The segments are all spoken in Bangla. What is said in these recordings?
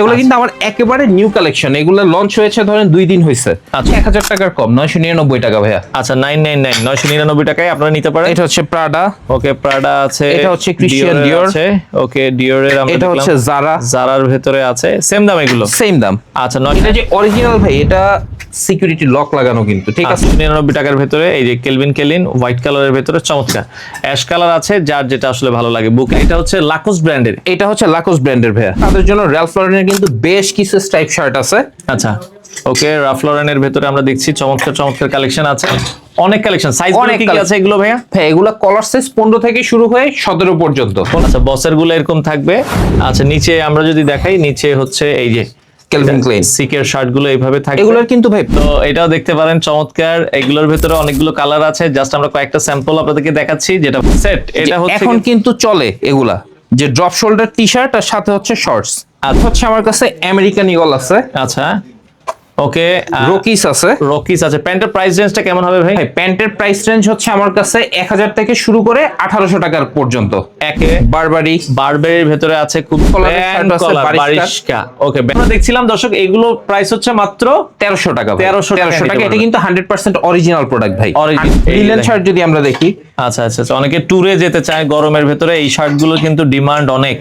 এগুলো কিন্তু আমার একেবারে নিউ কালেকশন এগুলো লঞ্চ হয়েছে ধরেন দুই দিন হয়েছে আচ্ছা। এক হাজার টাকার কম নয়শো নিরানব্বই টাকা ভাইয়া। আচ্ছা নাইন নাইন নাইন নয়শো নিরানব্বই টাকায় আপনারা নিতে পারেন? এটা হচ্ছে প্রাডা ওকে প্রাডা আছে এটা হচ্ছে Dior Dior। আছে। ওকে ডিওরের আমরা এটা হচ্ছে জারা জারার ভেতরে আছে সেম দাম এগুলো? সেম দাম। আচ্ছা নয় এটা যে অরিজিনাল ভাই এটা সিকিউরিটি লক লাগানো কিন্তু ঠিক আছে? নিরানব্বই টাকার ভেতরে এই যে কেলভিন কেলিন হোয়াইট কালারের ভেতরে চমৎকার। অ্যাশ কালার আছে যার যেটা আসলে ভালো লাগে। বুক এটা হচ্ছে লাকোস ব্র্যান্ডের এটা হচ্ছে লাকোস ব্র্যান্ডের ভাইয়া। তাদের জন্য র্যালফ লরেনের কিন্তু বেশ কিছু স্ট্রাইপ শার্ট আছে। আচ্ছা। ওকে রাফলোরেনের ভেতরে আমরা দেখছি চমৎকার চমৎকার কালেকশন আছে। অনেক কালেকশন সাইজ অনেক কি আছে এগুলো ভাইয়া? ভাই এগুলা কলার সাইজ পনেরো থেকে শুরু হয়ে সতেরো পর্যন্ত। আচ্ছা বসেরগুলো এরকম থাকবে। আচ্ছা নিচে আমরা যদি দেখাই নিচে হচ্ছে এই যে Calvin Klein। সিকের শার্টগুলো এইভাবে থাকবে। এগুলোর কিন্তু ভাই তো এটাও দেখতে পারেন চমৎকার। এগুলোর ভেতরে অনেকগুলো কালার আছে। জাস্ট আমরা কয়েকটা স্যাম্পল আপনাদেরকে দেখাচ্ছি যেটা সেট এটা হচ্ছে এখন কিন্তু চলে এগুলা। যে ড্রপ শোল্ডার টি শার্ট আর সাথে হচ্ছে শর্টস আর হচ্ছে আমার কাছে আমেরিকান ইগল আছে। আচ্ছা। ওকে রকিস আছে। রকিস আছে। প্যান্টের প্রাইস রেঞ্জটা কেমন হবে ভাই? প্যান্টের প্রাইস রেঞ্জ হচ্ছে আমার কাছে এক হাজার থেকে শুরু করে আঠারোশো টাকার পর্যন্ত। একে বারবারি বারবেরির ভেতরে আছে খুব ওকে আমরা দেখছিলাম দর্শক এগুলো প্রাইস হচ্ছে মাত্র তেরোশো টাকা 1300 টাকা তেরোশো টাকা এটা কিন্তু হান্ড্রেড পার্সেন্ট অরিজিনাল প্রোডাক্ট ভাই। লিলেন শার্ট যদি আমরা দেখি আচ্ছা আচ্ছা আচ্ছা। অনেকে ট্যুরে যেতে চায় গরমের ভেতরে এই শার্টগুলো কিন্তু ডিমান্ড অনেক।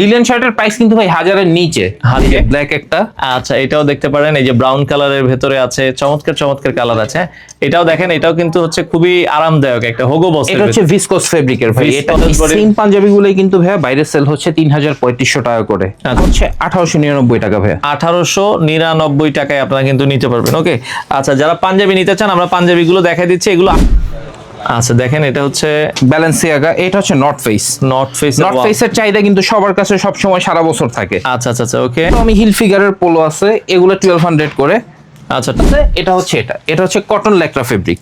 লিলেন শার্টের প্রাইস কিন্তু ভাই হাজারের নিচে। হাজারে? ব্ল্যাক একটা। আচ্ছা এটাও দেখতে পারেন এই যে ব্রাউন কালারের ভেতরে আছে চমৎকার চমৎকার কালার আছে। এটাও দেখেন এটাও কিন্তু হচ্ছে খুবই আরামদায়ক একটা হোগো বস এটা হচ্ছে ভিসকোস ফেব্রিকের ভাই। এটা সেম পাঞ্জাবি গুলোই কিন্তু ভাই বাইরে সেল হচ্ছে তিন হাজার পঁয়ত্রিশশো টাকা করে। আচ্ছা। হচ্ছে আঠারোশো নিরানব্বই টাকা ভাই আঠারোশো নিরানব্বই টাকায় আপনারা কিন্তু নিতে পারবেন ওকে আচ্ছা যারা পাঞ্জাবি নিতে চান আমরা পাঞ্জাবিগুলো দেখাই দিচ্ছি। এগুলো আচ্ছা দেখেন এটা হচ্ছে ব্যালেন্সিয়াগা এটা হচ্ছে North Face North Face North ফেসের চাহিদা কিন্তু সবার কাছে সব সময় সারা বছর থাকে। আচ্ছা আচ্ছা আচ্ছা ওকে আমি হিল ফিগারের পোলো আছে এগুলো টুয়েলভ হান্ড্রেড করে। আচ্ছা। এটা হচ্ছে এটা। এটা হচ্ছে কটন ল্যাকরা ফেব্রিক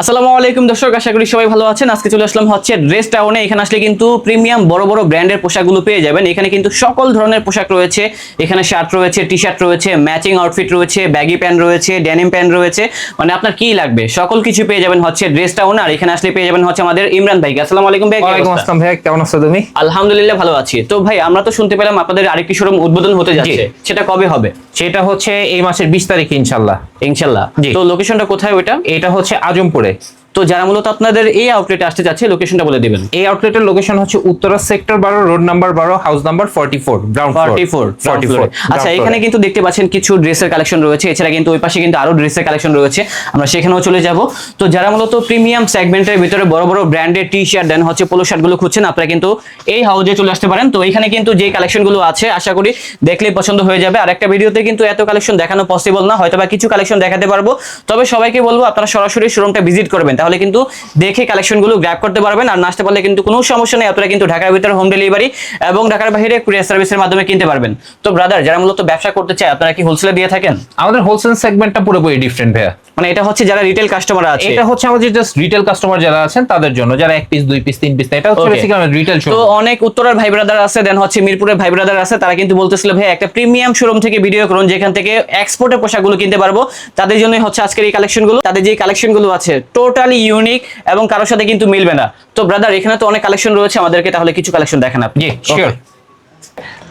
আসসালামু আলাইকুম দর্শক আশা করি সবাই ভালো আছেন। আজকে চলে আসলাম হচ্ছে ড্রেস টাউনে এখানে আসলে কিন্তু প্রিমিয়াম বড় বড় ব্র্যান্ডের পোশাকগুলো পেয়ে যাবেন। এখানে কিন্তু সকল ধরনের পোশাক রয়েছে। এখানে শার্ট রয়েছে টি শার্ট রয়েছে ম্যাচিং আউটফিট রয়েছে ব্যাগি প্যান্ট রয়েছে ড্যানিম প্যান্ট রয়েছে। মানে আপনার কি লাগবে? সকল কিছু পেয়ে যাবেন হচ্ছে ড্রেস টাউন আর এখানে আসলে পেয়ে যাবেন হচ্ছে আমাদের ইমরান ভাইকে। আসসালামু আলাইকুম ভাই ওয়ালাইকুম আসসালাম ভাই কেমন আছো তুমি? আলহামদুলিল্লাহ ভালো আছি। তো ভাই আমরা তো শুনতে পেলাম আপনাদের আরেকটি শোরুম উদ্বোধন হতে যাচ্ছে। সেটা কবে হবে? সেটা হচ্ছে এই মাসের বিশ তারিখ ইনশাল্লাহ। ইনশাল্লাহ। তো লোকেশনটা কোথায় ওইটা? এটা হচ্ছে আজমপুরে। Flores. তো যারা মূলত আপনাদের এই আউটলেটে আসতে যাচ্ছে লোকেশনটা বলে দিবেন। এই আউটলেটের লোকেশন হচ্ছে উত্তরা সেক্টর বারো রোড নাম্বার বারো house number forty four ground forty four forty four আচ্ছা এখানে কিন্তু দেখতে পাচ্ছেন কিছু ড্রেসের কালেকশন রয়েছে। এছাড়া কিন্তু ওই পাশে কিন্তু আরও ড্রেসের কালেকশন রয়েছে। আমরা সেখানেও চলে যাব। তো যারা মূলত প্রিমিয়াম সেগমেন্টের ভিতরে বড় বড় ব্র্যান্ডের টি শার্ট দেন হচ্ছে পোলো শার্টগুলো খুঁজছেন আপনারা কিন্তু এই হাউজে চলে আসতে পারেন। তো এখানে কিন্তু যে কালেকশনগুলো আছে আশা করি দেখলে পছন্দ হয়ে যাবে। আর একটা ভিডিওতে কিন্তু এত কালেকশন দেখানো পসিবল না হয়তো বা কিছু কালেকশন দেখাতে পারব। তবে সবাইকে বলব আপনারা সরাসরি শোরুমটা ভিজিট করবেন। তাহলে কিন্তু দেখে কালেকশনগুলো গ্র্যাব করতে পারবেন। আর না আসতে পারলে কিন্তু কোনো সমস্যা নেই আপনারা কিন্তু ঢাকার ভিতরে হোম ডেলিভারি এবং ঢাকার বাইরে কুরিয়ার সার্ভিসের মাধ্যমে কিনতে পারবেন। তো ব্রাদার যারা মূলত ব্যবসা করতে চায় আপনারা কি হোলসেলে দিয়ে থাকেন? আমাদের হোলসেল সেগমেন্টটা পুরোপুরি ডিফারেন্ট ভাইয়া। মানে এটা হচ্ছে যারা রিটেল কাস্টমার আছে। এটা হচ্ছে আমাদের জাস্ট রিটেল কাস্টমার যারা আছেন তাদের জন্য। যারা এক পিস দুই পিস তিন পিস এটা হচ্ছে বেসিক্যালি আমাদের রিটেল তো অনেক উত্তরার ভাই ব্রাদার আছে দেন হচ্ছে মিরপুরের ভাই ব্রাদার আছে তারা কিন্তু বলতেছিল ভাই একটা প্রিমিয়াম শোরুম থেকে ভিডিও করুন যেখান থেকে এক্সপোর্টের পোশাকগুলো কিনতে পারব। তাদের জন্যই হচ্ছে আজকের এই কালেকশনগুলো তাদের যে কালেকশনগুলো আছে টোটালি ইউনিক এবং কারোর সাথে কিন্তু মিলবে না। তো ব্রাদার এখানে তো অনেক কালেকশন রয়েছে আমাদেরকে তাহলে কিছু কালেকশন দেখেন আপনি। জি শিওর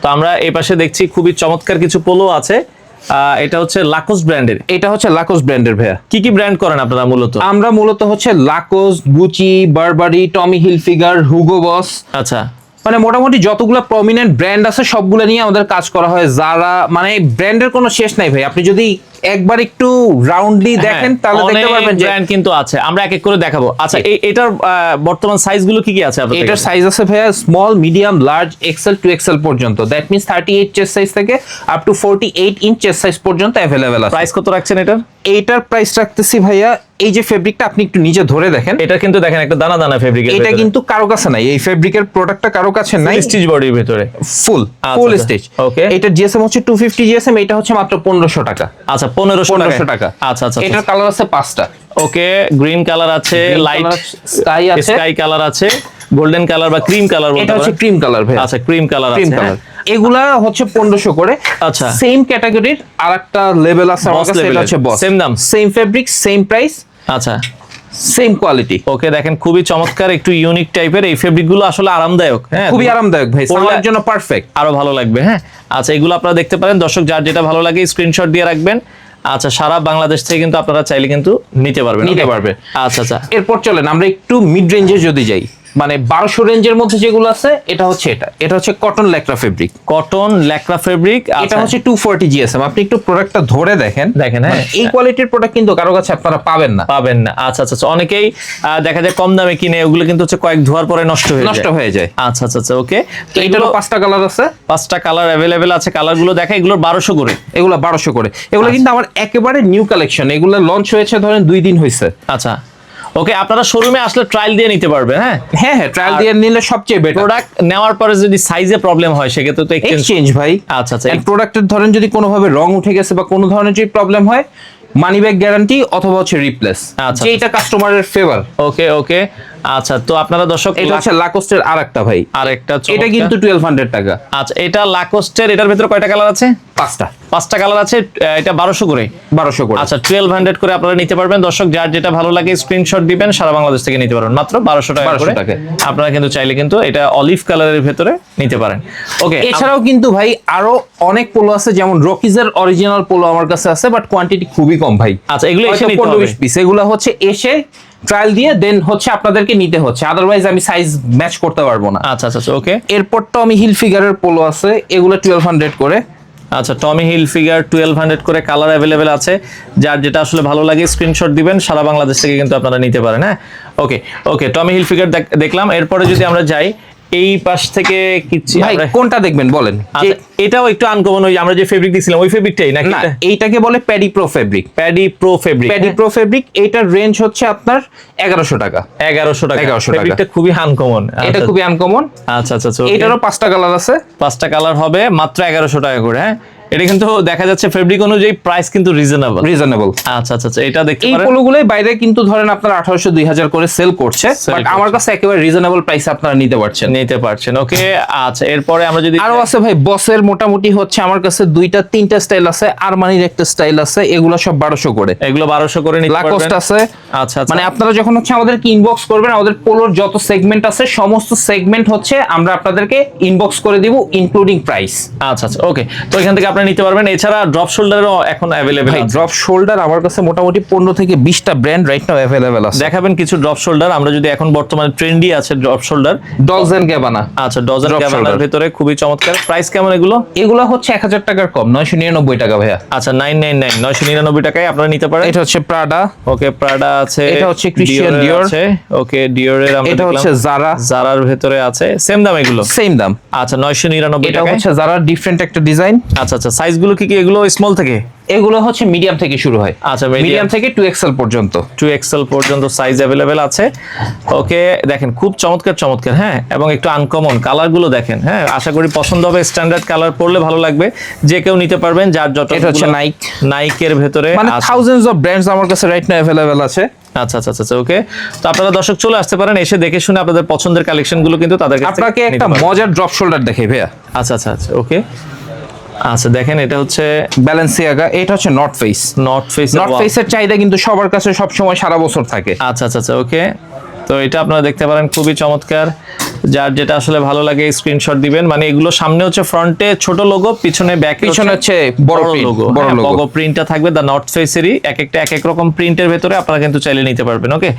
তো আমরা এই পাশে দেখছি খুবই চমৎকার কিছু পোলো আছে। আহ, এটা হচ্ছে লাকোস ব্র্যান্ডের এটা হচ্ছে লাকোস ব্র্যান্ডের ভাইয়া। কি কি ব্র্যান্ড করেন আপনারা মূলত? আমরা মূলত হচ্ছে Lacoste Gucci Burberry Tommy Hilfiger বস আচ্ছা। মানে মোটামুটি যতগুলো প্রমিনেন্ট ব্র্যান্ড আছে সবগুলো নিয়ে আমাদের কাজ করা হয়। যারা মানে ব্র্যান্ডের কোনো শেষ নাই ভাই। আপনি যদি একবার একটু রাউন্ডলি দেখেন তাহলে দেখতে পারবেন যে ব্র্যান্ড কিন্তু আছে। আমরা এক এক করে দেখাবো। আচ্ছা এই এটার বর্তমান সাইজগুলো কি কি আছে আপনাদের এটার সাইজ আছে ভাইয়া small medium large XL two XL পর্যন্ত। That means thirty eight chest size থেকে up to forty eight inch chest size পর্যন্ত অ্যাভেলেবেল আছে। প্রাইস কত রাখছেন এটার? এইটার প্রাইস রাখতেছি ভাইয়া এই যে ফেব্রিকটা আপনি একটু নিচে ধরে দেখেন এটা কিন্তু দেখেন একটা দানা দানা ফেব্রিক এটা কিন্তু কারও কাছে নাই। এই ফেব্রিকের প্রোডাক্টটা কারও কাছে নাই। স্টিচ বডির ভিতরে। ফুল আচ্ছা, ফুল আচ্ছা। স্টেজ Okay. এটা জিএসএম হচ্ছে টু ফিফটি জিএসএম এটা হচ্ছে মাত্র পনেরোশো টাকা। আচ্ছা পনেরোশো পনেরোশো টাকা। আচ্ছা আচ্ছা এটার কালার আছে পাঁচটা। ওকে গ্রিন কালার আছে লাইট sky আছে। স্কাই কালার আছে গোল্ডেন কালার বা ক্রিম কালার এটা হচ্ছে ক্রিম কালার ভাই আচ্ছা ক্রিম কালার আছে color। হ্যাঁ। এগুলা হচ্ছে পনেরোশো করে। আচ্ছা। সেম ক্যাটাগরির আর একটা লেভেল আছে আমার কাছে এটা হচ্ছে বস Same দাম? সেম ফেব্রিক সেম প্রাইস আচ্ছা। সেম কোয়ালিটি ওকে দেখেন খুবই চমৎকার একটু ইউনিক টাইপের এই ফেব্রিকগুলো আসলে আরামদায়ক হ্যাঁ? খুবই আরামদায়ক ভাই পরার জন্য পারফেক্ট আরও ভালো লাগবে হ্যাঁ? আচ্ছা এগুলো আপনারা দেখতে পারেন। দর্শক যার যেটা ভালো লাগে স্ক্রিনশট দিয়ে রাখবেন। আচ্ছা সারা বাংলাদেশ থেকে কিন্তু আপনারা চাইলে কিন্তু নিতে পারবেন নিতে পারবে। আচ্ছা আচ্ছা। এরপর চলেন আমরা একটু মিড রেঞ্জে যদি যাই। মানে বারোশো রেঞ্জের মধ্যে যেগুলো আছে এটা হচ্ছে এটা। এটা হচ্ছে cotton Lycra fabric cotton Lycra fabric এটা হচ্ছে টু ফোরটি জিএসএম আপনি একটু প্রোডাক্টটা ধরে দেখেন। দেখেন, হ্যাঁ। মানে এই কোয়ালিটির প্রোডাক্ট কিন্তু কারও কাছে আপনারা পাবেন না। পাবেন না। আচ্ছা আচ্ছা আচ্ছা। অনেকেই দেখা যায় কম দামে কিনে ওগুলো কিন্তু হচ্ছে কয়েক ধোয়ার পরে নষ্ট হয়ে নষ্ট হয়ে যায়। আচ্ছা আচ্ছা আচ্ছা ওকে। তো এটারও পাঁচটা কালার আছে। পাঁচটা কালার অ্যাভেলেবেল আছে। কালারগুলো দেখা এগুলো বারোশো করে। এগুলো বারোশো করে। এগুলো কিন্তু আমার একেবারে নিউ কালেকশন এগুলো লঞ্চ হয়েছে ধরেন দুই দিন হয়েছে আচ্ছা। ওকে আপনারা শোরুমে আসলে ট্রায়াল দিয়ে নিতে পারবেন হ্যাঁ? হ্যাঁ হ্যাঁ ট্রায়াল দিয়ে নিলে সবচেয়ে বেটার প্রোডাক্ট নেওয়ার পরে যদি সাইজে প্রবলেম হয় সেক্ষেত্রে তো এক্সচেঞ্জ ভাই। আচ্ছা আচ্ছা প্রোডাক্টের ধরেন যদি কোনোভাবে রং উঠে গেছে বা কোনো ধরনের যদি প্রবলেম হয় মানি ব্যাক গ্যারান্টি অথবা হচ্ছে রিপ্লেস আচ্ছা। যেটা কাস্টমারের ফেভার ওকে ওকে আচ্ছা তো আপনারা দর্শক এটা হচ্ছে লাকোস্টের আর একটা ভাই। আর একটা এটা কিন্তু টুয়েলভ হান্ড্রেড টাকা। আচ্ছা এটা লাকোস্টের এটার ভিতরে কয়টা কালার আছে? পাঁচটা। পাঁচটা কালার আছে এটা বারোশো করে? বারোশো করে। আচ্ছা টুয়েলভ হান্ড্রেড করে আপনারা নিতে পারবেন। দর্শক যার যেটা ভালো লাগে স্ক্রিনশট দিবেন সারা বাংলাদেশ থেকে নিতে পারবেন। মাত্র বারোশো টাকা করে। আপনারা কিন্তু চাইলে কিন্তু এটা অলিভ কালারের ভেতরে নিতে পারেন। ওকে এছাড়াও কিন্তু ভাই আরও অনেক পোলো আছে যেমন রকিজের অরিজিনাল পোলো আমার কাছে আছে বাট কোয়ান্টিটি খুবই কম ভাই। আচ্ছা, এগুলো এসে নিতে হবে। 20 পিস এগুলো হচ্ছে এসে ট্রায়াল দিয়ে দেন হচ্ছে আপনাদেরকে নিতে হচ্ছে। আদারওয়াইজ আমি সাইজ ম্যাচ করতে পারব না। আচ্ছা আচ্ছা ওকে এরপর তো আমি হিল ফিগারের পোলো আছে এগুলো টুয়েলভ হান্ড্রেড করে। আচ্ছা Tommy hill figure twelve hundred করে কালার অ্যাভেলেবেল আছে। যার যেটা আসলে ভালো লাগে স্ক্রিনশট দিবেন সারা বাংলাদেশ থেকে কিন্তু আপনারা নিতে পারেন হ্যাঁ? Okay okay Tommy hill figure দেখলাম। এরপরে যদি আমরা যাই এই পাশ থেকে কিছু ভাই কোনটা দেখবেন? বলেন। আচ্ছা, এটাও একটু আনকমন ওই আমরা যে ফেব্রিক দিছিলাম ওই ফেব্রিকটাই নাকি না এইটাকে বলে paddy pro fabric paddy pro fabric paddy pro fabric এটার রেঞ্জ হচ্ছে আপনার 1100 টাকা। 1100 টাকা। 1100 টাকা। ফেব্রিকটা খুবই আনকমন এটা খুবই আনকমন আচ্ছা আচ্ছা আচ্ছা এটারও পাঁচটা কালার আছে। পাঁচটা কালার হবে মাত্র 1100 টাকা করে হ্যাঁ। এটা কিন্তু দেখা যাচ্ছে ফেব্রিক অনুযায়ী প্রাইস কিন্তু রিজনেবল রিজনেবল আচ্ছা আচ্ছা আচ্ছা এটা দেখতে এই পারেন। পোলোগুলোই বাইরে কিন্তু ধরেন আপনার আঠারোশো দুই হাজার করে সেল করছে বাট আমার কাছে একেবারে রিজনেবল প্রাইসে আপনারা নিতে পারছেন। নিতে পারছেন ওকে আচ্ছা এরপরে আমরা যদি আরও আছে ভাই বসের মোটামুটি হচ্ছে আমার কাছে দুইটা তিনটা স্টাইল আছে আরমানির একটা স্টাইল আছে এগুলো সব বারোশো করে। এগুলো বারোশো করে নিতে পারবেন। আছে। আচ্ছা আচ্ছা। মানে আপনারা যখন হচ্ছে আমাদেরকে ইনবক্স করবেন আমাদের পোলোর যত সেগমেন্ট আছে সমস্ত সেগমেন্ট হচ্ছে আমরা আপনাদেরকে ইনবক্স করে দিব ইনক্লুডিং প্রাইস আচ্ছা আচ্ছা ওকে তো এখান থেকে আপনি নিতে পারবেন। এছাড়া ড্রপ শোল্ডারও এখন অ্যাভেলেবেল ড্রপ শোল্ডার আমার কাছে মোটামুটি পনেরো থেকে বিশটা ব্র্যান্ড রাইট নাও অ্যাভেলেবেল আছে। দেখাবেন কিছু ড্রপ শোল্ডার আমরা যদি এখন বর্তমানে ট্রেন্ডি আছে ড্রপ শোল্ডার এন্ড গ্যাবানা আচ্ছা ডজন shoulder। ভিতরে খুবই চমৎকার। প্রাইস কেমন এগুলো? এগুলো হচ্ছে এক হাজার টাকার কম নয়শো নিরানব্বই টাকা ভাইয়া। আচ্ছা নাইন নাইন নাইন নয়শো নিরানব্বই টাকায় আপনারা নিতে পারেন। এটা হচ্ছে প্রাডা ওকে প্রাডা আছে এটা হচ্ছে Christian Dior-এর আছে। ওকে ডিওরের আমরা এটা হচ্ছে জারা জারার ভেতরে আছে। সেম দাম এগুলো? সেম দাম। আচ্ছা নয়শো নিরানব্বই টাকায়? হচ্ছে জারা ডিফারেন্ট একটা ডিজাইন আচ্ছা আচ্ছা সাইজগুলো কি কি? এগুলো স্মল থেকে? এগুলো হচ্ছে মিডিয়াম থেকে শুরু হয়। আচ্ছা, মিডিয়াম থেকে টু এক্সেল পর্যন্ত। টু এক্সেল পর্যন্ত সাইজ অ্যাভেলেবেল আছে। ওকে দেখেন খুব চমৎকার চমৎকার হ্যাঁ? এবং একটু আনকমন কালারগুলো দেখেন হ্যাঁ? আশা করি পছন্দ হবে স্ট্যান্ডার্ড কালার পরলে ভালো লাগবে। যে কেউ নিতে পারবেন যার যত এটা হচ্ছে নাইক নাইকের ভেতরে মানে থাউজেন্ডস অফ ব্র্যান্ডস আমার কাছে রাইট নাও অ্যাভেলেবেল আছে। আচ্ছা আচ্ছা আচ্ছা ওকে তো আপনারা দর্শক চলে আসতে পারেন এসে দেখে শুনে আপনাদের পছন্দের কালেকশনগুলো কিন্তু তাদের কাছ আপনাকে একটা মজার ড্রপ শোল্ডার দেখাই ভাইয়া। আচ্ছা আচ্ছা আচ্ছা ওকে আচ্ছা দেখেন এটা হচ্ছে ব্যালেন্সিয়াগা এটা হচ্ছে North Face North Face North ফেসের চাহিদা কিন্তু সবার কাছে সব সময় সারা বছর থাকে। আচ্ছা আচ্ছা আচ্ছা ওকে তো এটা আপনারা দেখতে পারেন খুবই চমৎকার। যার যেটা আসলে ভালো লাগে স্ক্রিনশট দিবেন। মানে এগুলো সামনে হচ্ছে ফ্রন্টে ছোট লোগো পিছনে ব্যাক পিছনে হচ্ছে বড় লোগো বড় লোগো প্রিন্টটা থাকবে দা নর্থ ফেসেরই এক একটা এক এক রকম প্রিন্টের ভেতরে আপনারা কিন্তু চাইলে নিতে পারবেন ওকে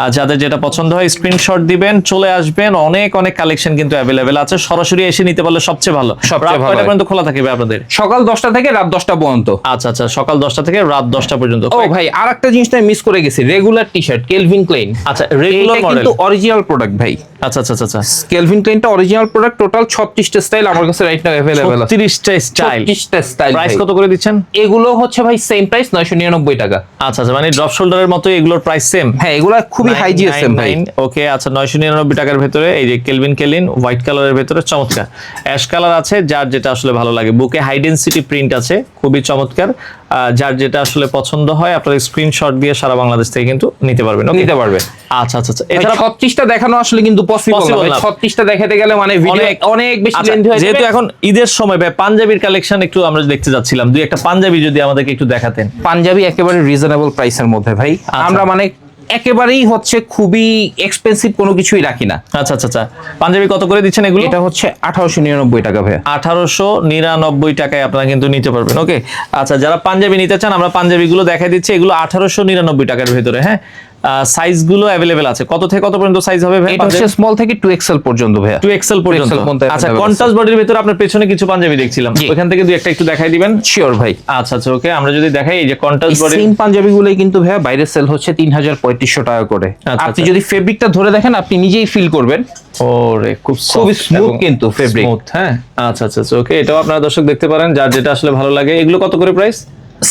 আর যাদের যেটা পছন্দ হয় স্ক্রিনশট দিবেন চলে আসবেন অনেক অনেক কালেকশন কিন্তু অ্যাভেলেবেল আছে। সরাসরি এসে নিতে পারলে সবচেয়ে ভালো। সবচেয়ে ভালো পর্যন্ত খোলা থাকবে আপনাদের? সকাল দশটা থেকে রাত দশটা পর্যন্ত। আচ্ছা আচ্ছা সকাল দশটা থেকে রাত দশটা পর্যন্ত। ও ভাই আর একটা জিনিসটা মিস করে গেছি regular T shirt Calvin Klein আচ্ছা রেগুলার মডেল কিন্তু অরিজিনাল প্রোডাক্ট ভাই। আচ্ছা আচ্ছা আচ্ছা আচ্ছা। কেলভিন ক্লেনটা অরিজিনাল প্রোডাক্ট টোটাল ছত্রিশটা স্টাইল আমার কাছে রাইট নাও অ্যাভেলেবেল আছে। ছত্রিশটা স্টাইল ছত্রিশটা স্টাইল প্রাইস কত করে দিচ্ছেন? এগুলো হচ্ছে ভাই সেম প্রাইস নয়শো নিরানব্বই টাকা। আচ্ছা আচ্ছা মানে ড্রপ শোল্ডারের মতো এগুলোর প্রাইস সেম হ্যাঁ এগুলো খুবই হাই জিএসএম ভাই। ওকে আচ্ছা নয়শো নিরানব্বই টাকার ভেতরে এই যে কেলভিন কেলিন হোয়াইট কালারের ভেতরে চমৎকার। অ্যাশ কালার আছে যার যেটা আসলে ভালো লাগে। বুকে হাই ডেন্সিটি প্রিন্ট আছে খুবই চমৎকার। যার যেটা আসলে পছন্দ হয় আপনারা স্ক্রিনশট দিয়ে সারা বাংলাদেশ থেকে কিন্তু নিতে পারবেন নিতে পারবে আচ্ছা আচ্ছা আচ্ছা। এছাড়া এছাড়া ছত্রিশটা দেখানো আসলে কিন্তু পসিবল না। না। ছত্রিশটা দেখাতে গেলে মানে ভিডিও অনেক- বেশি আচ্ছা, লেন্থ হয়ে যেহেতু এখন ঈদের সময় ভাই পাঞ্জাবির কালেকশন একটু আমরা দেখতে যাচ্ছিলাম। দুই একটা পাঞ্জাবি যদি আমাদেরকে একটু দেখাতেন। পাঞ্জাবি একেবারে রিজনেবল প্রাইসের মধ্যে ভাই। আচ্ছা। আমরা মানে একেবারেই হচ্ছে খুবই এক্সপেন্সিভ কোনো কিছুই রাখি না। আচ্ছা আচ্ছা আচ্ছা। পাঞ্জাবি কত করে দিচ্ছেন এগুলো? এটা হচ্ছে আঠারোশো নিরানব্বই টাকা ভাই আঠারোশো নিরানব্বই টাকায় আপনারা কিন্তু নিতে পারবেন ওকে? আচ্ছা যারা পাঞ্জাবি নিতে চান আমরা পাঞ্জাবিগুলো দেখাই দিচ্ছি। এগুলো আঠারোশো নিরানব্বই টাকার ভেতরে হ্যাঁ? সাইজগুলো অ্যাভেলেবেল আছে। কত থেকে কত পর্যন্ত সাইজ হবে ভাই? এটা হচ্ছে স্মল থেকে টু এক্সেল পর্যন্ত ভাইয়া। টু এক্সেল পর্যন্ত। 2XL আচ্ছা কন্ট্রাস্ট বডির ভিতরে আপনার পেছনে কিছু পাঞ্জাবি দেখছিলাম। ওখান থেকে দুই একটা একটু দেখাই দিবেন? শিওর ভাই। আচ্ছা আচ্ছা ওকে আমরা যদি দেখাই এই যে কন্ট্রাস্ট বডি সেম পাঞ্জাবি গুলোই কিন্তু ভাইয়া বাইরে সেল হচ্ছে তিন হাজার পঁয়ত্রিশশো টাকা করে। আচ্ছা, আপনি আচ্ছা। যদি ফেব্রিকটা ধরে দেখেন আপনি নিজেই ফিল করবেন। ওরে খুব খুবই smooth কিন্তু ফেব্রিক স্মুথ হ্যাঁ? আচ্ছা আচ্ছা ওকে এটাও আপনারা দর্শক দেখতে পারেন যার যেটা আসলে ভালো লাগে। এগুলো কত করে প্রাইস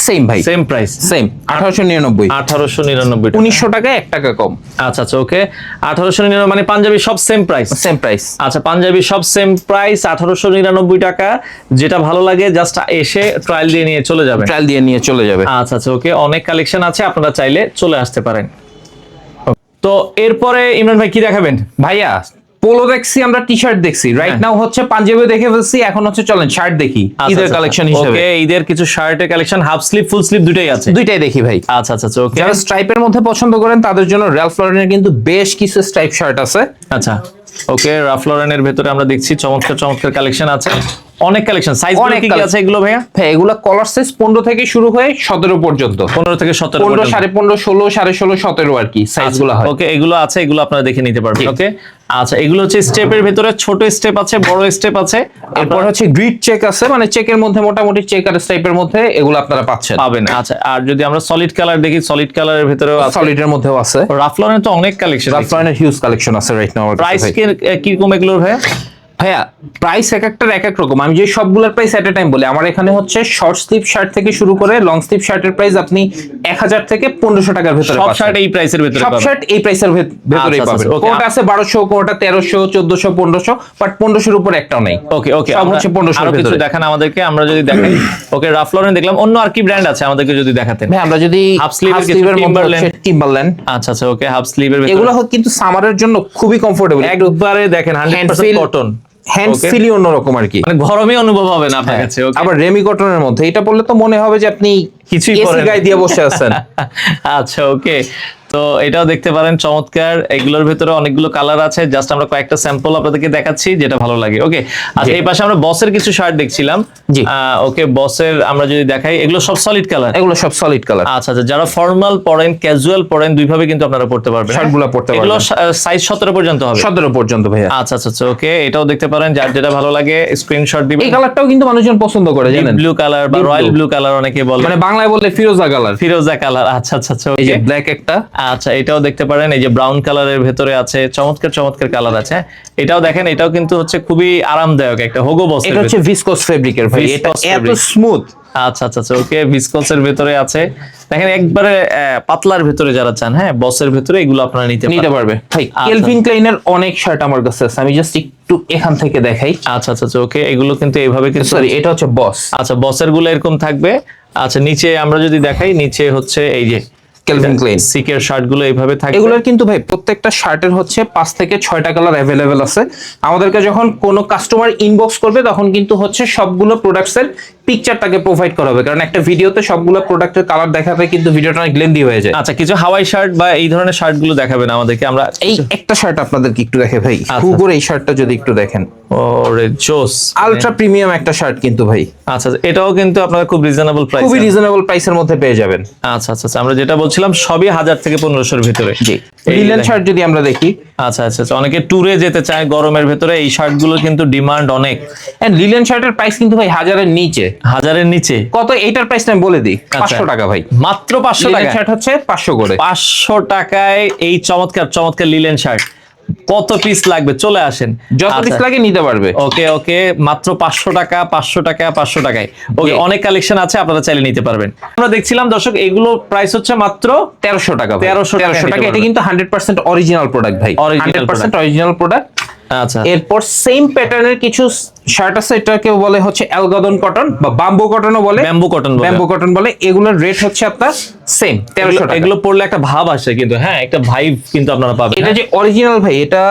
সেম ভাই। সেম প্রাইস সেম আঠারোশো নিরানব্বই। আঠারোশো নিরানব্বই উনিশশো টাকা এক টাকা কম। আচ্ছা আচ্ছা ওকে আঠারোশো নিরানব্বই মানে পাঞ্জাবি সব সেম প্রাইস সেম প্রাইস আচ্ছা পাঞ্জাবি সব সেম প্রাইস আঠারোশো নিরানব্বই টাকা। যেটা ভালো লাগে জাস্ট এসে ট্রায়াল দিয়ে নিয়ে চলে যাবেন। ট্রায়াল দিয়ে নিয়ে চলে যাবে। আচ্ছা আচ্ছা ওকে অনেক কালেকশন আছে আপনারা চাইলে চলে আসতে পারেন। তো এরপরে ইমরান ভাই কি দেখাবেন? ভাইয়া পোলো দেখছি আমরা টি শার্ট দেখছি রাইট। নাও হচ্ছে পাঞ্জাবি দেখে ফেলছি এখন হচ্ছে চলেন শার্ট দেখি ঈদের কালেকশন হিসেবে। ওকে ঈদের কিছু শার্টের collection half sleeve full sleeve দুটাই আছে? দুইটাই দেখি ভাই। আচ্ছা আচ্ছা আচ্ছা ওকে যারা স্ট্রাইপের মধ্যে পছন্দ করেন তাদের জন্য র্যালফ লরেনের কিন্তু বেশ কিছু স্ট্রাইপ শার্ট আছে। আচ্ছা ওকে রাফলোরেনের ভেতরে আমরা দেখছি চমৎকার চমৎকার কালেকশন আছে। অনেক কালেকশন সাইজ অনেক কি কি আছে এগুলো ভাইয়া? ভাই এগুলা কলার সাইজ পনেরো থেকে শুরু হয়ে সতেরো পর্যন্ত। পনেরো থেকে সতেরো পনেরো সাড়ে পনেরো ষোলো সাড়ে ষোলো সতেরো আর কি সাইজগুলো হয়। ওকে এগুলো আছে এগুলো আপনারা দেখে নিতে পারবেন ওকে আচ্ছা এগুলো হচ্ছে স্টেপের ভেতরে ছোট স্টেপ আছে বড় স্টেপ আছে। এরপর হচ্ছে গ্রিড চেক আছে মানে চেকের মধ্যে মোটামুটি চেক আর স্ট্রাইপের মধ্যে এগুলো আপনারা পাচ্ছেন। পাবেন। আচ্ছা আর যদি আমরা সলিড কালার দেখি সলিড কালারের ভেতরেও আছে। সলিডের মধ্যেও আছে। রাফলনের তো অনেক কালেকশন রাফ লরেনের হিউজ কালেকশন আছে রাইট নাও প্রাইস কীরকম এগুলোর ভাইয়া? ভাইয়া প্রাইস এক একটার এক এক রকম। আমি যে সবগুলোর প্রাইস এট এ টাইম বলি আমার এখানে হচ্ছে শর্ট স্লিভ শার্ট থেকে শুরু করে লং স্লিভ শার্টের প্রাইস আপনি এক হাজার থেকে পনেরোশো টাকার ভেতরে সব শার্ট এই প্রাইসের ভেতরে সব শার্ট এই প্রাইসের ভেতরেই আচ্ছা, পাবেন। আচ্ছা, কোনটা আছে বারোশো কোনটা তেরোশো চোদ্দশো পনেরোশো বাট পনেরোশোর উপর একটাও নেই। ওকে ওকে সব হচ্ছে 1500 আরও এর কিছু ভেতরে। দেখান আমাদেরকে আমরা যদি দেখাই। ওকে রাফলরেন দেখলাম অন্য আর কি ব্র্যান্ড আছে আমাদেরকে যদি দেখাতেন? ভাই আমরা যদি হাফ কিছু স্লিভের Timberland। হচ্ছে টিম্বারল্যান্ড আচ্ছা আচ্ছা ওকে হাফ স্লিভের এগুলো কিন্তু সামারের জন্য খুবই কমফোর্টেবল একবারে দেখেন 100% কটন হ্যান্ড. ফিলই অন্যরকম আর কি। মানে গরমই অনুভব হবে না আপনার কাছে ওকে আবার রেমি কটনের মধ্যে এটা পড়লে তো মনে হবে যে আপনি কিছুই এসি পরেন। গায়ে দিয়ে বসে আছেন। আচ্ছা ওকে তো এটাও দেখতে পারেন চমৎকার। এগুলোর ভেতরে অনেকগুলো কালার আছে। জাস্ট আমরা কয়েকটা স্যাম্পল আপনাদেরকে দেখাচ্ছি যেটা ভালো লাগে ওকে আচ্ছা এই পাশে আমরা বসের কিছু শার্ট দেখছিলাম। জি। ওকে বসের আমরা যদি দেখাই এগুলো সব সলিড কালার এগুলো সব সলিড কালার আচ্ছা আচ্ছা যারা ফর্মাল পড়েন ক্যাজুয়াল পড়েন দুইভাবে কিন্তু আপনারা পড়তে পারবেন হ্যাঁ? শার্টগুলো পড়তে পারবেন। এগুলো সাইজ সতেরো পর্যন্ত হবে। সতেরো পর্যন্ত ভাইয়া। আচ্ছা আচ্ছা আচ্ছা ওকে এটাও দেখতে পারেন যার যেটা ভালো লাগে স্ক্রিনশট দিবেন। এই কালারটাও কিন্তু মানুষজন পছন্দ করে জানেন? ব্লু কালার বা রয়্যাল ব্লু কালার অনেকে বলে। মানে বাংলায় বললে ফিরোজা কালার। ফিরোজা কালার আচ্ছা আচ্ছা আচ্ছা এই যে ব্ল্যাক একটা। আচ্ছা এটাও দেখতে পারেন এই যে ব্রাউন কালারের ভেতরে আছে চমৎকার চমৎকার কালার আছে। এটাও দেখেন এটাও কিন্তু হচ্ছে খুবই আরামদায়ক একটা হোগো বস এটা হচ্ছে ভিসকস ফেব্রিকের ভাই এটা এত স্মুথ আচ্ছা আচ্ছা আচ্ছা ওকে ভিসকলসের ভেতরে আছে। দেখেন একবারে পাতলার ভেতরে যারা চান হ্যাঁ বসের ভেতরে এগুলো আপনারা নিতে নিতে পারবে। ভাই আচ্ছা। কেলভিন ক্লাইনের অনেক শার্ট আমার কাছে আছে আমি জাস্ট একটু এখান থেকে দেখাই। আচ্ছা আচ্ছা আচ্ছা ওকে এগুলো কিন্তু এইভাবে কিন্তু সরি এটা হচ্ছে বস আচ্ছা বসেরগুলো এরকম থাকবে। আচ্ছা নিচে আমরা যদি দেখাই নিচে হচ্ছে এই যে কেলভিন ক্লাইন সিকের শার্টগুলো এইভাবে থাকবে। এগুলোর কিন্তু ভাই প্রত্যেকটা শার্টের হচ্ছে পাঁচ থেকে ছয়টা কালার অ্যাভেলেবেল আছে। আমাদেরকে যখন কোনো কাস্টমার ইনবক্স করবে তখন কিন্তু হচ্ছে সবগুলো প্রোডাক্টস এর পিকচার তাকে প্রোভাইড করা হবে। কারণ একটা ভিডিওতে সবগুলো প্রোডাক্টের কালার দেখাতে কিন্তু ভিডিওটা অনেক লেন্দি হয়ে যায়। আচ্ছা কিছু হাওয়াই শার্ট বা এই ধরনের শার্টগুলো দেখাবেন আমাদেরকে। আমরা এই একটা শার্ট আপনাদেরকে একটু দেখে ভাই আচ্ছা। হুগোর এই শার্টটা যদি একটু দেখেন। ওরে জোস। আলট্রা প্রিমিয়াম একটা শার্ট কিন্তু ভাই। আচ্ছা এটাও কিন্তু আপনারা খুব রিজনেবল প্রাইস খুবই রিজনেবল প্রাইসের মধ্যে পেয়ে যাবেন। আচ্ছা আচ্ছা আচ্ছা, আমরা যেটা বলছিলাম সবই হাজার থেকে পনেরোশোর ভিতরে। জি। লিলেন শার্ট যদি আমরা দেখি। আচ্ছা আচ্ছা আচ্ছা, অনেকে ট্যুরে যেতে চায় গরমের ভেতরে এই শার্টগুলো কিন্তু ডিমান্ড অনেক। এন্ড লিলেন শার্টের প্রাইস কিন্তু ভাই হাজারের নিচে। হাজারের নিচে। কত? এটার প্রাইস আমি বলে দিই। আচ্ছা। পাঁচশো টাকা ভাই। মাত্র পাঁচশো টাকা শার্ট হচ্ছে পাঁচশো করে। পাঁচশো টাকায় এই চমৎকার চমৎকার লিলেন শার্ট কত পিস লাগবে? চলে আসেন। যত আচ্ছা। পিস লাগে নিতে পারবে। ওকে ওকে মাত্র পাঁচশো টাকা পাঁচশো টাকা পাঁচশো টাকায়। ওকে অনেক কালেকশন আছে আপনারা চাইলে নিতে পারবেন। আমরা দেখছিলাম দর্শক এগুলো প্রাইস হচ্ছে মাত্র তেরোশো টাকা 1300 টাকা তেরোশো টাকা। এটা কিন্তু হান্ড্রেড পার্সেন্ট অরিজিনাল প্রোডাক্ট ভাই। হান্ড্রেড পার্সেন্ট অরিজিনাল প্রোডাক্ট আচ্ছা। এরপর সেম প্যাটার্নের কিছু শার্ট আছে এটাকে বলে হচ্ছে অ্যালগাদন কটন বা বাম্বু কটনও বলে। ব্যাম্বু কটন ব্যাম্বু কটন বলে। এগুলোর রেট হচ্ছে আপনার সেম তেরোশো টাকা। এগুলো পড়লে একটা ভাব আসে কিন্তু হ্যাঁ একটা ভাইব কিন্তু আপনারা পাবেন। এটা যে অরিজিনাল ভাই এটা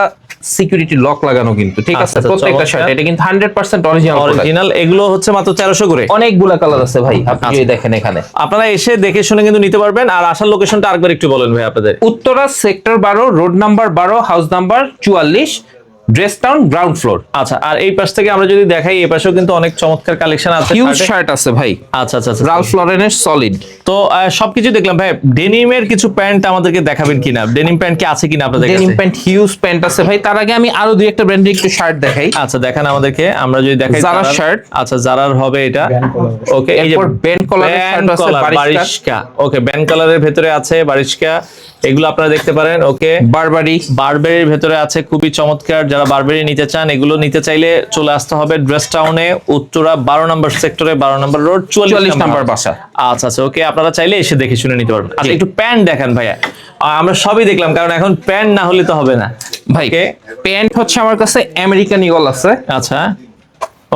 সিকিউরিটি লক লাগানো কিন্তু ঠিক আছে? আচ্ছা, আচ্ছা, প্রত্যেকটা শার্ট এটা কিন্তু হান্ড্রেড পার্সেন্ট অরিজিনাল অরিজিনাল এগুলো হচ্ছে মাত্র তেরোশো করে। অনেকগুলা কালার আছে ভাই আপনি আচ্ছা। যদি দেখেন এখানে। আপনারা এসে দেখে শুনে কিন্তু নিতে পারবেন আর আসার লোকেশনটা আরেকবার একটু বলেন ভাই আপনাদের। উত্তরা সেক্টর বারো রোড নাম্বার বারো হাউস নাম্বার চুয়াল্লিশ ড্রেস টাউন গ্রাউন্ড ফ্লোর আচ্ছা আর এই পাশ থেকে আমরা যদি দেখাই এই পাশেও কিন্তু অনেক চমৎকার কালেকশন আছে হিউজ শার্ট আছে ভাই। আচ্ছা আচ্ছা আচ্ছা রালফ লরেনের সলিড তো সবকিছু দেখলাম। ভাই ডেনিমের কিছু প্যান্ট আমাদেরকে দেখাবেন কিনা? ডেনিম প্যান্ট কি আছে কিনা আপনাদের ডেনিম প্যান্ট হিউজ প্যান্ট আছে। ভাই তার আগে আমি আরও দুই একটা ব্র্যান্ডের একটু শার্ট দেখাই। আচ্ছা দেখান আমাদেরকে। আমরা যদি দেখাই Zara- shirt। আচ্ছা জারার হবে এটা। ওকে এই যে আছে, বারিশকা। বারিশকা ওকে ব্যান্ড কালারের ভেতরে আছে বারিশকা এগুলো আপনারা দেখতে পারেন ওকে বারবারি বারবেরির ভেতরে আছে খুবই চমৎকার। যারা বারবেরি নিতে চান এগুলো নিতে চাইলে চলে আসতে হবে ড্রেস টাউনে উত্তরা বারো নম্বর সেক্টরে বারো নম্বর রোড চুয়াল্লিশ নাম্বার বাসা। আচ্ছা আচ্ছা ওকে আপনারা চাইলে এসে দেখে শুনে নিতে পারবেন। আচ্ছা একটু প্যান্ট দেখেন ভাইয়া। আমরা সবই দেখলাম কারণ এখন প্যান্ট না হলে তো হবে না। ভাইকে প্যান্ট হচ্ছে আমার কাছে আমেরিকান ইগল আছে। আচ্ছা।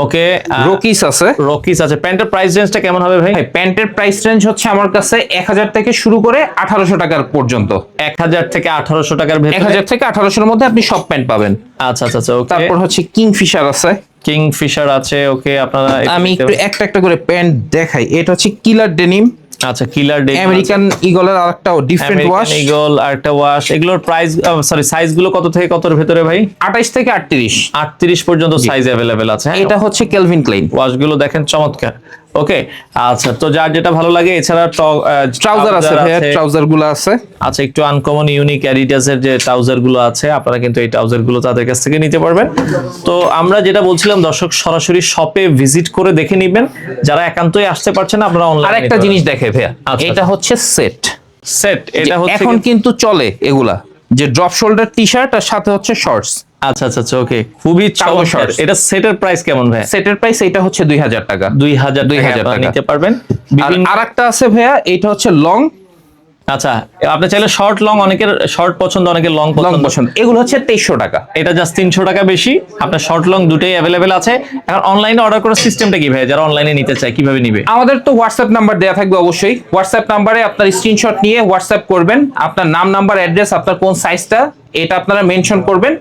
ওকে রকিস আছে। রকিস আছে। প্যান্টের প্রাইস রেঞ্জটা কেমন হবে ভাই? প্যান্টের প্রাইস রেঞ্জ হচ্ছে আমার কাছে এক হাজার থেকে শুরু করে আঠারোশো টাকার পর্যন্ত। এক হাজার থেকে আঠারোশো টাকার এক ভেতরে হাজার থেকে আঠারোশোর মধ্যে আপনি সব প্যান্ট পাবেন। আচ্ছা আচ্ছা আচ্ছা তারপর হচ্ছে কিং ফিশার আছে। কিং ফিশার আছে ওকে আপনারা আমি একটু একটা একটা করে প্যান্ট দেখাই। এটা হচ্ছে কিলার ডেনিম আচ্ছা কিলার ডে আমেরিকান ইগলের আরেকটা ডিফারেন্ট ওয়াশ ইগল আরেকটা ওয়াশ এগুলোর প্রাইস সরি সাইজগুলো কত থেকে কতর ভিতরে ভাই? আঠাইশ থেকে আটত্রিশ। আটত্রিশ পর্যন্ত সাইজ अवेलेबल আছে হ্যাঁ? এটা হচ্ছে কেলভিন ক্লাইন ওয়াশগুলো দেখেন চমৎকার। ওকে আচ্ছা তো যার যেটা ভালো লাগে এছাড়া ট্রাউজার আছে ট্রাউজারগুলো আছে আচ্ছা একটু আনকমন ইউনিক অ্যাডিডাসের যে ট্রাউজারগুলো আছে আপনারা কিন্তু এই ট্রাউজারগুলো তাদের কাছ থেকে নিতে পারবেন। তো আমরা যেটা বলছিলাম দর্শক সরাসরি শপে ভিজিট করে দেখে নেবেন। যারা একান্তই আসতে পারছেন আপনারা আর অনলাইন একটা জিনিস দেখে ভাইয়া আচ্ছা, এটা হচ্ছে সেট সেট এটা হচ্ছে এখন কিন্তু চলে এগুলা। যে ড্রপ শোল্ডার টি শার্ট আর সাথে হচ্ছে শর্টস আচ্ছা আচ্ছা আচ্ছা ওকে খুবই চমৎকার। এটা সেটের প্রাইস কেমন ভাই সেটের প্রাইস এটা হচ্ছে দুই হাজার টাকা। দুই হাজার দুই 2000 হাজার টাকা। নিতে পারবেন। আর আরেকটা আছে ভাইয়া এটা হচ্ছে লং আচ্ছা আপনি চাইলে শর্ট লং অনেকের শর্ট পছন্দ অনেকের লং পছন্দ। এগুলো হচ্ছে তেইশশো টাকা। এটা জাস্ট তিনশো টাকা বেশি। আপনার শর্ট লং দুটোই অ্যাভেলেবেল আছে। এখন অনলাইনে অর্ডার করার সিস্টেমটা কি ভাই? যারা অনলাইনে নিতে চায় কীভাবে নিবে? আমাদের তো হোয়াটসঅ্যাপ নাম্বার দেওয়া থাকবে অবশ্যই। হোয়াটসঅ্যাপ নাম্বারে আপনার স্ক্রিনশট নিয়ে হোয়াটসঅ্যাপ করবেন। আপনার নাম নাম্বার অ্যাড্রেস আপনার কোন সাইজটা এটা আপনারা মেনশন করবেন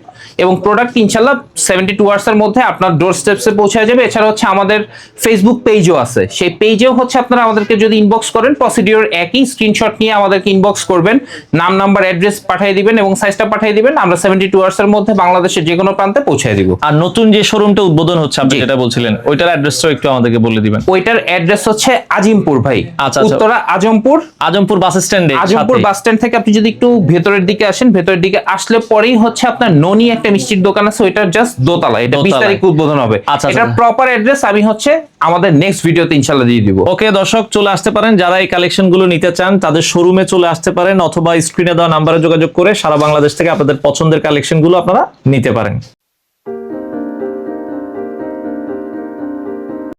এবং প্রোডাক্ট ইনশাল্লাহ সেভেন্টি টু আওয়ার্সের মধ্যে আপনার ডোর স্টেপসে পৌঁছে যাবে। এছাড়া হচ্ছে আমাদের ফেসবুক পেজও আছে। সেই পেজেও হচ্ছে আপনারা আমাদেরকে যদি ইনবক্স করেন প্রসিডিওর একই স্ক্রিনশট নিয়ে আমাদেরকে ইনবক্স করবেন নাম নাম্বার অ্যাড্রেস পাঠিয়ে দিবেন এবং সাইজটা পাঠিয়ে দিবেন আমরা সেভেন্টি টু আওয়ার্সের মধ্যে বাংলাদেশের যে কোনো প্রান্তে পৌঁছে দিব। আর নতুন যে শোরুমটা উদ্বোধন হচ্ছে আপনি। যেটা বলছিলেন ওইটার অ্যাড্রেসটাও একটু আমাদেরকে বলে দিবেন। ওইটার অ্যাড্রেস হচ্ছে আজিমপুর ভাই। আচ্ছা, আচ্ছা। উত্তরা আজমপুর। আজমপুর বাস স্ট্যান্ডে আজমপুর বাস স্ট্যান্ড থেকে আপনি যদি একটু ভেতরের দিকে আসেন ভেতরের দিকে আসলে পরেই হচ্ছে আপনার ননি একটা মিষ্টির দোকান আছে ওইটার জাস্ট দোতলা এটা বিশ তারিখ উদ্বোধন হবে। আচ্ছা, এটার আচ্ছা। প্রপার অ্যাড্রেস আমি হচ্ছে আমাদের নেক্সট ভিডিওতে ইনশাল্লাহ দিয়ে দিব। ওকে দর্শক চলে আসতে পারেন। যারা এই কালেকশনগুলো নিতে চান তাদের শোরুমে চলে আসতে পারেন অথবা স্ক্রিনে দেওয়া নাম্বারে যোগাযোগ করে সারা বাংলাদেশ থেকে আপনাদের পছন্দের কালেকশনগুলো আপনারা নিতে পারেন।